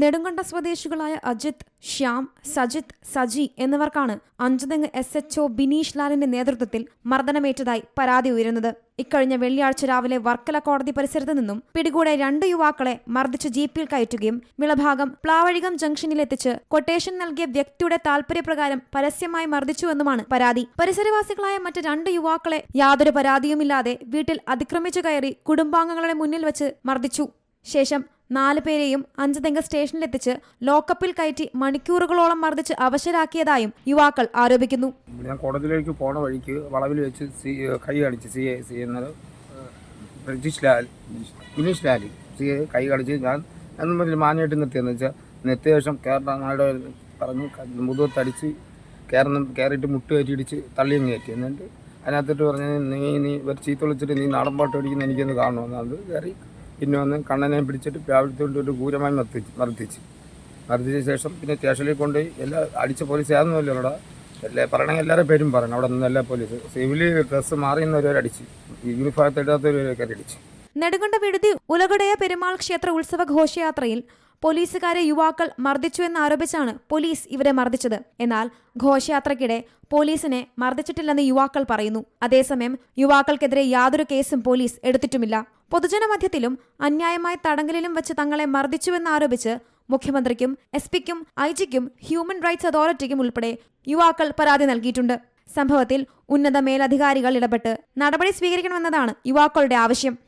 നെടുങ്കണ്ട സ്വദേശികളായ അജിത് ശ്യാം സജിത് സജി എന്നിവർക്കാണ് Anchuthengu S H O Bineesh ലാലിന്റെ നേതൃത്വത്തിൽ മർദ്ദനമേറ്റതായി പരാതി ഉയരുന്നത്. ഇക്കഴിഞ്ഞ വെള്ളിയാഴ്ച രാവിലെ വർക്കല കോടതി പരിസരത്ത് നിന്നും പിടികൂടെ രണ്ട് യുവാക്കളെ മർദ്ദിച്ച് ജീപ്പിൽ കയറ്റുകയും വിളഭാഗം പ്ലാവഴികം ജംഗ്ഷനിലെത്തിച്ച് കൊട്ടേഷൻ നൽകിയ വ്യക്തിയുടെ താൽപര്യപ്രകാരം പരസ്യമായി മർദ്ദിച്ചുവെന്നുമാണ് പരാതി. പരിസരവാസികളായ മറ്റ് രണ്ട് യുവാക്കളെ യാതൊരു പരാതിയുമില്ലാതെ വീട്ടിൽ അതിക്രമിച്ചു കയറി കുടുംബാംഗങ്ങളുടെ മുന്നിൽ വെച്ച് മർദ്ദിച്ചു. ശേഷം നാല് പേരെയും അഞ്ചുതെങ്ക സ്റ്റേഷനിലെത്തിച്ച് ലോക്കപ്പിൽ കയറ്റി മണിക്കൂറുകളോളം മർദ്ദിച്ച് അവശരാക്കിയതായും യുവാക്കൾ ആരോപിക്കുന്നു. ഞാൻ കോടതിയിലേക്ക് പോണ വഴിക്ക് വളവിൽ വെച്ച് സി കൈ കാണിച്ച് സി എ സി എന്നത് British Lal Bineesh Lali C A കൈ കാണിച്ച് ഞാൻ എന്നും പറഞ്ഞ് നിർത്തിയെന്ന് വെച്ചാൽ നിർത്തിയ ശേഷം കയറാനായിട്ട് പറഞ്ഞ് മുതുകത്തടിച്ച് കയറുന്ന കയറിയിട്ട് മുട്ട് കയറ്റിയിടിച്ച് തള്ളിയും കയറ്റി. എന്നിട്ട് അതിനകത്തിട്ട് പറഞ്ഞ് നീ നീ ഒരു ചീത്ത വിളിച്ചിട്ട് നീ നാടൻ പാട്ട് പഠിക്കുന്ന എനിക്കൊന്ന് കാണണമെന്ന് അത് കയറി പിന്നെ വന്ന് കണ്ണനെ പിടിച്ചിട്ട് രാവിലത്തോണ്ട് ഒരു ക്രൂരമായി മർദ്ദിച്ച് മർദ്ദിച്ച്. മർദ്ദിച്ച ശേഷം പിന്നെ സ്റ്റേഷനിൽ കൊണ്ടുപോയി എല്ലാ അടിച്ച പോലീസ് ആയിരുന്നല്ലോ അവിടെ. എല്ലാ പറയണമെങ്കിൽ എല്ലാവരുടെ പേരും പറയണം. അവിടെ നിന്ന് എല്ലാ പോലീസ് സിവിൽ ഡ്രസ്സ് മാറി അടിച്ച്. യൂണിഫോം ഇടാത്തവരെ കയറി അടിച്ച് നെടുങ്കണ്ട വിടുതി ഉലകടയ പെരുമാൾ ക്ഷേത്ര ഉത്സവ ഘോഷയാത്രയിൽ പോലീസുകാരെ യുവാക്കൾ മർദ്ദിച്ചുവെന്നാരോപിച്ചാണ് പോലീസ് ഇവരെ മർദ്ദിച്ചത്. എന്നാൽ ഘോഷയാത്രയ്ക്കിടെ പോലീസിനെ മർദ്ദിച്ചിട്ടില്ലെന്ന് യുവാക്കൾ പറയുന്നു. അതേസമയം യുവാക്കൾക്കെതിരെ യാതൊരു കേസും പോലീസ് എടുത്തിട്ടുമില്ല. പൊതുജനമധ്യത്തിലും അന്യായമായ തടങ്കലിലും വെച്ച് തങ്ങളെ മർദ്ദിച്ചുവെന്നാരോപിച്ച് മുഖ്യമന്ത്രിക്കും എസ് പിക്കും ഐ ജിക്കും ഹ്യൂമൻ റൈറ്റ്സ് അതോറിറ്റിക്കും ഉൾപ്പെടെ യുവാക്കൾ പരാതി നൽകിയിട്ടുണ്ട്. സംഭവത്തിൽ ഉന്നത മേലധികാരികൾ ഇടപെട്ട് നടപടി സ്വീകരിക്കണമെന്നതാണ് യുവാക്കളുടെ ആവശ്യം.